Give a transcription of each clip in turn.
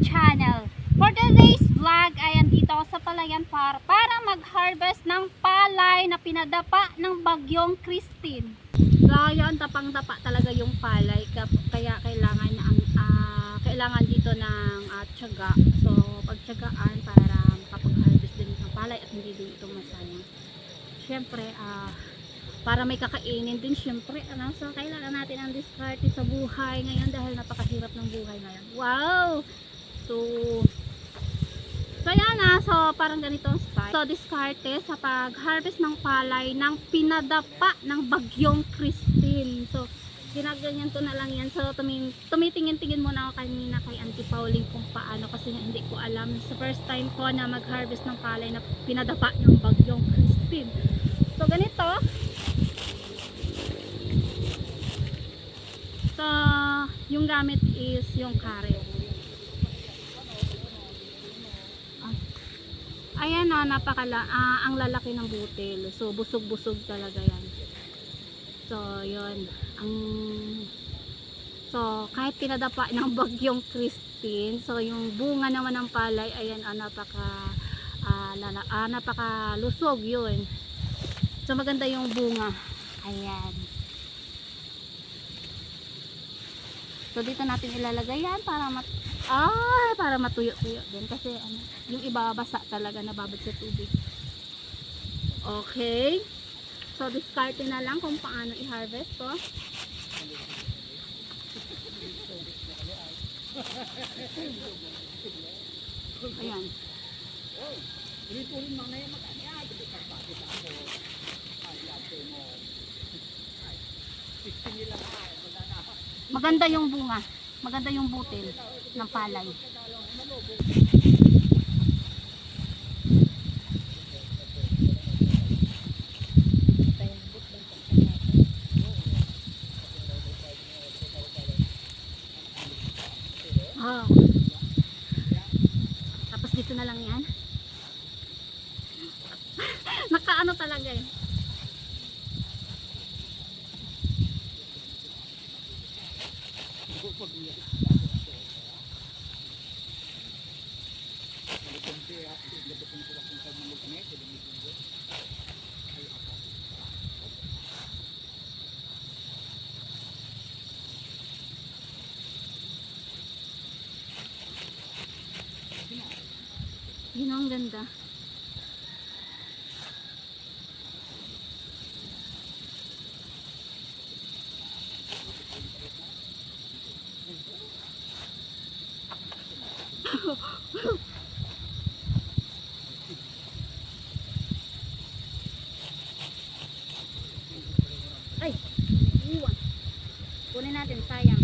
Channel. For today's vlog ay andito ako sa Palayan Par para mag-harvest ng palay na pinadapa ng bagyong Christine. So tapang-tapa talaga yung palay kaya kailangan na ang uh, kailangan dito ng uh, tiyaga. So pagtiyagaan para makapag-harvest din ng palay at hindi din ito masayang. Siyempre, uh, para may kakainin din syempre ano? so kailangan natin ang discard sa buhay ngayon dahil napakahirap ng buhay ngayon wow so so yan na so parang ganito ang style. So discarte sa pag-harvest ng palay ng pinadapa ng bagyong Christine. So ginaganyan ko na lang yan. So tuming, tumitingin-tingin muna ako kanina kay Auntie Pauline kung paano kasi hindi ko alam. Sa first time ko na mag-harvest ng palay na pinadapa ng bagyong Christine. So ganito. So, yung gamit is yung kare. Ayan o, napakala, ah, ang lalaki ng butil. So, busog-busog talaga yan. So, yun. Ang, so, kahit pinadapa ng bagyong Christine, so, yung bunga naman ng palay, ayan, ah, napaka, ah, lala, ah, napaka lusog yun. So, maganda yung bunga. Ayan. So dito natin ilalagay yan para mat ay, para matuyo-tuyo din kasi ano, yung iba basa talaga nababad sa tubig. Okay. So discarte na lang kung paano i-harvest to. Ayan. Maganda yung bunga. Maganda yung butil ng palay. Ah. Tapos dito na lang yan. Nakaano talaga eh. Yun ang ganda. Ay, iwan. Kunin natin,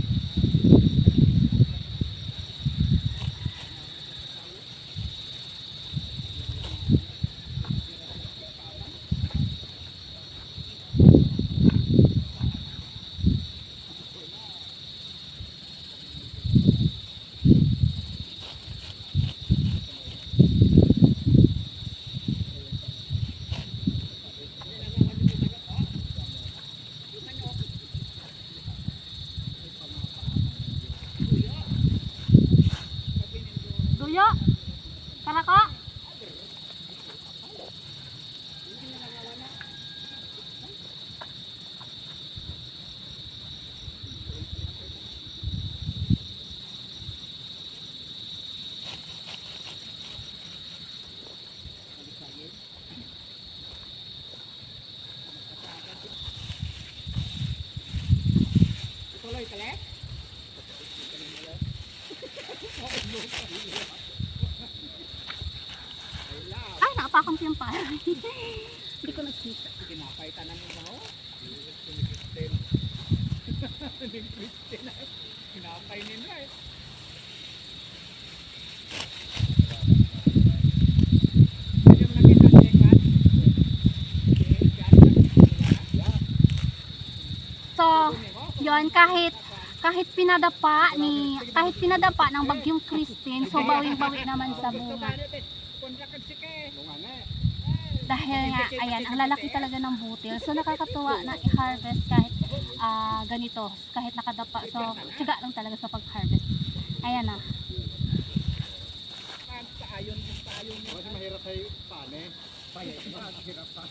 Ay, nakapakong yung pa. Hindi ko nakita. Tinapay tanan mo ho. Tinapay nila eh. So, yon kahit kahit pinadapa ni kahit pinadapa ng bagyong Christine, so bawing-bawi naman sa bunga. Dahil nga, ayan, ang lalaki talaga ng butil. So, nakakatuwa na i-harvest kahit ah, ganito, kahit nakadapa. So, tiyaga lang talaga sa pag-harvest. Ayan na. Kasi mahirap tayo paane. Payay, mahirap pa.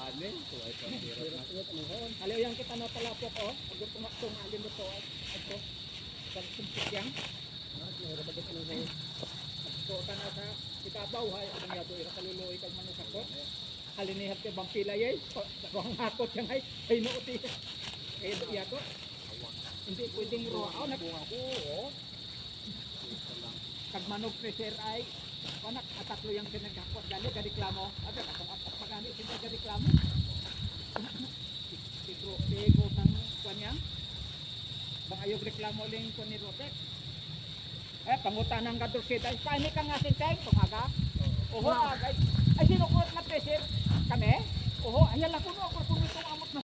Mawag paane. Paane. So ay pahirap na. Alaw yang kita na talapok oh. Agad tumaktong alin mo to. Ito. Pagsumpit yan. So kana sa itabaw hay ang yato ira kaluluoy kag manusak ko. Halinihat ke bang pilay ay. Kung hakot yang ay ay nuoti. Eh yato. Hindi pwedeng ruwa. Oh, nagbunga ko. Oh. Kag manok pressure ay Panak, ataklo yung sinagkakot dali, gadiklamo. Ate, katong atak pagani, sila gadiklamo. Sigro, sigo ng kanyang. Bang ayog reklamo ling ko ni Rotek. Eh, pangutan ng kadursid. Ay, paano ka nga sinteng? Tumaga. Oho, agay. Ay, sinukot na pressure kami. Oho, ayan lang ko no, ako